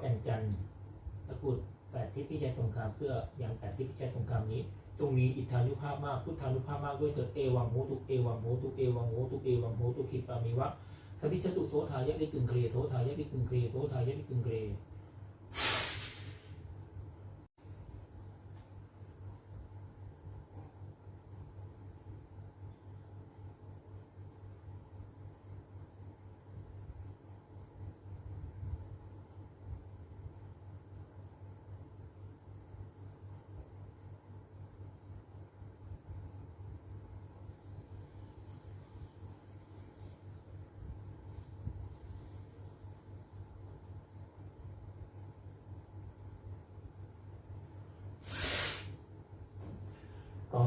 แก่นจันทร์ตะกุดแปดทิศพิชัยสงครามเสื้ออย่างแปดทิศพิชัยสงครามนี้จงมีอิทธานุภาพมากพุทธานุภาพมากด้วยเถิดเอวังโหตุเอวังโหตุเอวังโหตุเอวังโหตุขิปามิวะสวิชตุโสทายะวิกึงเครโสทายะวิกึงเครโสทายะวิกึงเคร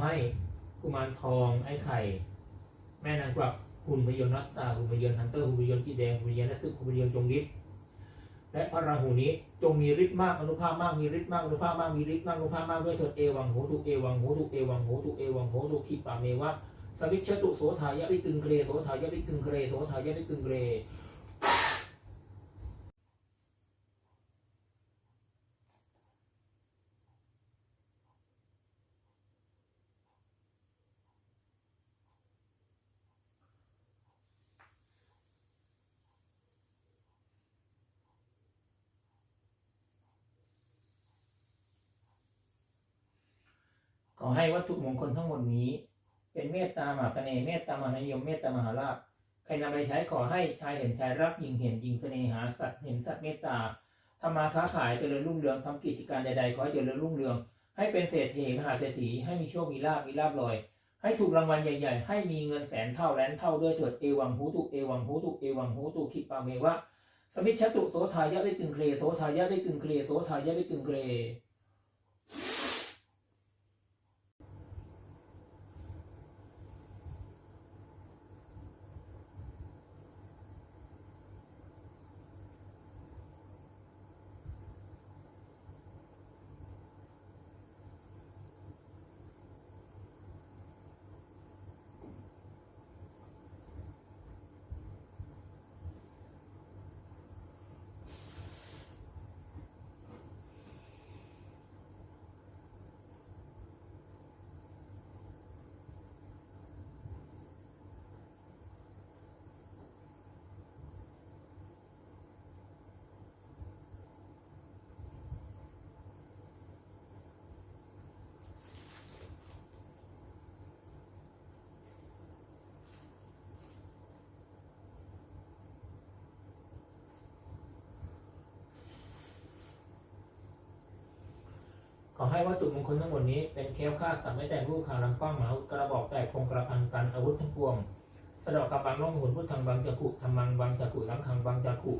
ขอให้กุมารทองไอ้ไข่ แม่นางกวักหุ่นพยนต์นัสตาหุ่นพยนต์ฮันเตอร์หุ่นพยนต์จีแดงหุ่นพยนต์นักสืบหุ่นพยนต์จงฤทธิ์และพระราหูนี้จงมีฤทธิ์มากอนุภาพมากมีฤทธิ์มากอนุภาพมากมีฤทธิ์มากอนุภาพมากด้วยเถิดเอวังโหตุเอวังโหตุเอวังโหตุเอวังโหตุขิปาเมวะสวิชตุโสทายะวิตึงเกรโสทายะวิตึงเกรโสทายะวิตึงเกร อให้วัตถุมงคลทั้งหมดนี้ เป็นเมตตามหาเสน่ห์เมตตามหานิยมเมตตามหาลาภใครนำไปใช้ขอให้ชายเห็นชายรักหญิงเห็นหญิงเสน่หาสัตว์เห็นสัตว์เมตตาทำมาค้าขายเจริญรุ่งเรืองทำกิจการใดๆขอให้เจริญรุ่งเรือง ให้เป็นเศรษฐีมหาเศรษฐีให้มีโชคมีลาภมีลาภลอย ให้ถูกรางวัลใหญ่ ๆ ให้มีเงินแสนเท่าแสนเท่าด้วยเถิดเอวังหูตุเอวังหูตุเอวังหูตุคิปาเมวะสมิชชตุโสทายะได้ตึงเครโสทายะได้ตึงเครโสทายะได้ตึงเคร ขอให้วัตถุมงคลทั้งหมดนี้เป็นเคลคลาสัตว์ไม่แต่งรูปขางลำกล้องหมากระบอกแตกคงกระพันกันอาวุธทั้งปวงสะเดอกกระปังล่องหุนพุทธังบังจักขุธรรมังบังจักขุลังคังบังจักขุ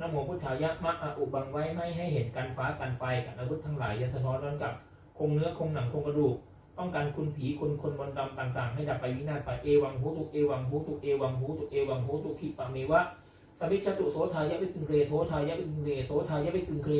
นโมพุทธายะมะอะอุบังไว้ไม่ให้เห็นกันฟ้ากันไฟกันอาวุธทั้งหลายยันสะท้อนร้อนกับคงเนื้อคงหนังคงกระดูกป้องกันคุณผีคุณคนมนดำต่างๆ ให้ดับไปวินาศไปเอวังหูตุเอวังหูตุเอวังหูตุเอวังหูตุขิปะเมวะสวิชตุโสทายะวิตึงเรโสทายะวิตึงเรโสทายะวิตึงเร